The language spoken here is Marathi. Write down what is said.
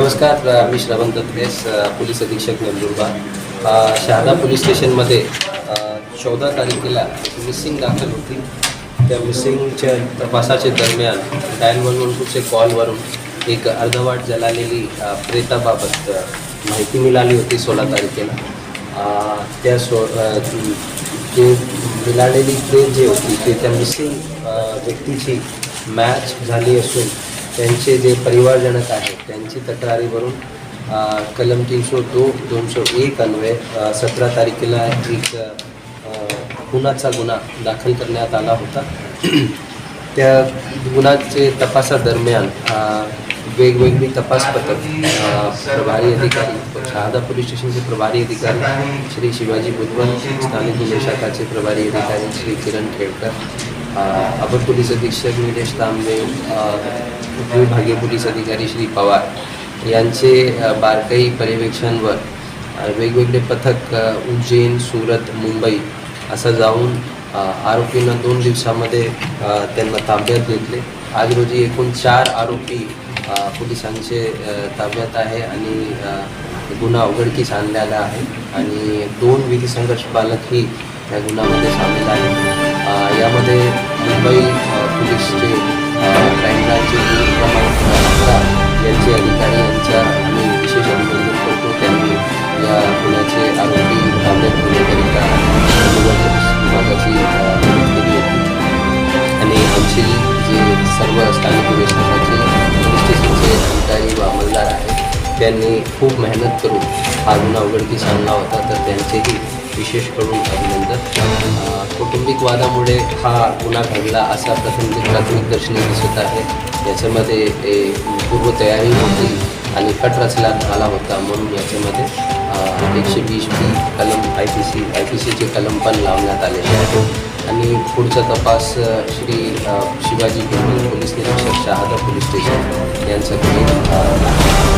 नमस्कार मी श्रवण दत्तेस पोलीस अधीक्षक नंदुरबार. शहादा पोलीस स्टेशनमध्ये चौदा तारखेला मिसिंग दाखल होती. त्या मिसिंगच्या तपासाच्या दरम्यान डायल वन वन टूच्या कॉलवरून एक अर्धवाट जलालेली प्रेताबाबत माहिती मिळाली होती सोळा तारखेला. त्या सो जे मिळालेली प्रेत जी होती ते त्या मिसिंग व्यक्तीची मॅच झाली असून त्यांचे जे परिवारजनक आहेत त्यांची तक्रारीवरून कलम तीनशे दो दोनशे एक अन्वये सतरा तारखेला एक खुनाचा गुन्हा दाखल करण्यात आला होता. त्या गुन्ह्याचे तपासादरम्यान वेगवेगळी तपास पथक प्रभारी अधिकारी शहादा पोलीस स्टेशनचे प्रभारी अधिकारी श्री शिवाजी बुधवन स्थानिक गुन्हे शाखाचे प्रभारी अधिकारी श्री किरण खेडकर अपर पोलीस अधीक्षक निलेश तांबे विभागीय पोलीस अधिकारी श्री पवार यांचे बारकाई पर्यवेक्षणवर वेगवेगळे पथक उज्जैन सुरत मुंबई असं जाऊन आरोपींना दोन दिवसामध्ये त्यांना ताब्यात घेतले. आज रोजी एकूण चार आरोपी पोलिसांचे ताब्यात आहे आणि गुन्हा उघडकीस आणलेला आहे आणि दोन विधी संघर्ष बालकही या गुन्ह्यामध्ये सामील आहेत. यामध्ये मुंबई पोलीसचे क्राईम ब्रांचचे क्रमांक अकरा यांचे अधिकारी यांचा आम्ही विशेष अभिनंदन करतो. त्यांनी या गुन्ह्याचे आरोपी ताब्यात घेण्याकरिता विभागाची मदत केली होती. आणि आमचे जे सर्व स्थानिक गुन्हे शाखाचे पोलीस स्टेशनचे अधिकारी व अंमलदार आहेत त्यांनी खूप मेहनत करून हा गुन्हा उघडकीस आणला होता. तर त्यांचेही विशेष करून अभिनंदन. कौटुंबिक वादामुळे हा गुन्हा घडला असा प्रथम प्राथमिक दर्शनी दिसत आहे. याच्यामध्ये पूर्वतयारी होती आणि कट रचण्यात आला होता म्हणून याच्यामध्ये एकशे वीस बी कलम I P C I P सीचे कलम पण लावण्यात आलेले आहे आणि पुढचा तपास श्री शिवाजी पोलीस निरीक्षक शहादा पोलीस स्टेशन यांच्याकडे